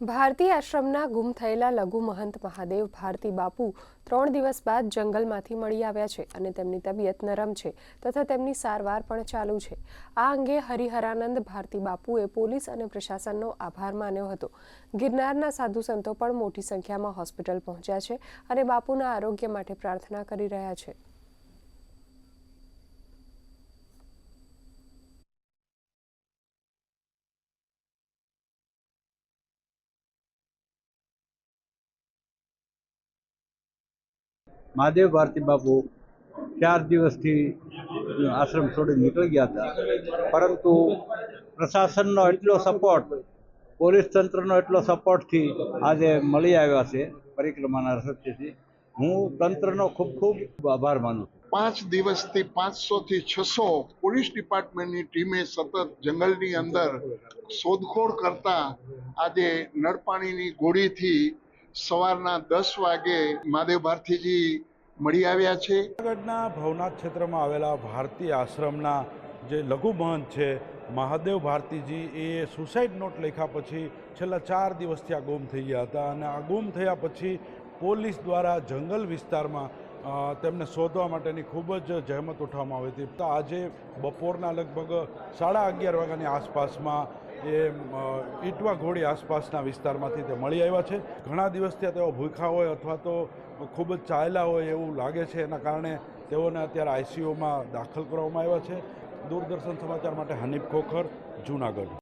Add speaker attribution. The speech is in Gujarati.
Speaker 1: ભારતી આશ્રમના ગુમ થયેલા લઘુ મહંત મહાદેવ ભારતી બાપુ ત્રણ દિવસ બાદ જંગલમાંથી મળી આવ્યા છે અને તેમની તબિયત નરમ છે તથા તેમની સારવાર પણ ચાલુ છે. આ અંગે હરિહરાનંદ ભારતી બાપુએ પોલીસ અને પ્રશાસનનો આભાર માન્યો હતો. ગિરનારના સાધુ સંતો પણ મોટી સંખ્યામાં હોસ્પિટલ પહોંચ્યા છે અને બાપુના આરોગ્ય માટે પ્રાર્થના કરી રહ્યા છે.
Speaker 2: મહાદેવ ભારતી બાપુ ચાર દિવસથી આશ્રમ છોડી નીકળી ગયા હતા. પરંતુ પ્રશાસનનો એટલો સપોર્ટ પોલીસ તંત્રનો એટલો સપોર્ટથી આજે મળી આવ્યા છે પરિક્રમાના રસ્તેથી હું તંત્રનો ખૂબ ખૂબ આભાર માનું છું.
Speaker 3: પાંચ દિવસથી પાંચસો થી છસો પોલીસ ડિપાર્ટમેન્ટની ટીમે સતત જંગલની અંદર શોધખોળ કરતા આજે નળપાણીની ગોળીથી સવારના દસ વાગે મહાદેવ ભારતીજી મળી આવ્યા છે.
Speaker 4: જૂનાગઢના ભવનાથ ક્ષેત્રમાં આવેલા ભારતી આશ્રમના જે લઘુ મહંત છે, મહાદેવ ભારતીજી, એ સુસાઇડ નોટ લખ્યા પછી છેલ્લા ચાર દિવસથી આ ગુમ થઈ ગયા હતા અને આ ગુમ થયા પછી પોલીસ દ્વારા જંગલ વિસ્તારમાં તેમને શોધવા માટેની ખૂબ જ જહેમત ઉઠાવવામાં આવી હતી. તો આજે બપોરના લગભગ સાડા અગિયાર વાગ્યાની આસપાસમાં એ ઈટવા ઘોડી આસપાસના વિસ્તારમાંથી તે મળી આવ્યા છે. ઘણા દિવસથી તેઓ ભૂખ્યા હોય અથવા તો ખૂબ જ ચાલ્યા હોય એવું લાગે છે. એના કારણે તેઓને અત્યારે આઈસીયુમાં દાખલ કરવામાં આવ્યા છે. દૂરદર્શન સમાચાર માટે હનીફ ખોખર, જૂનાગઢ.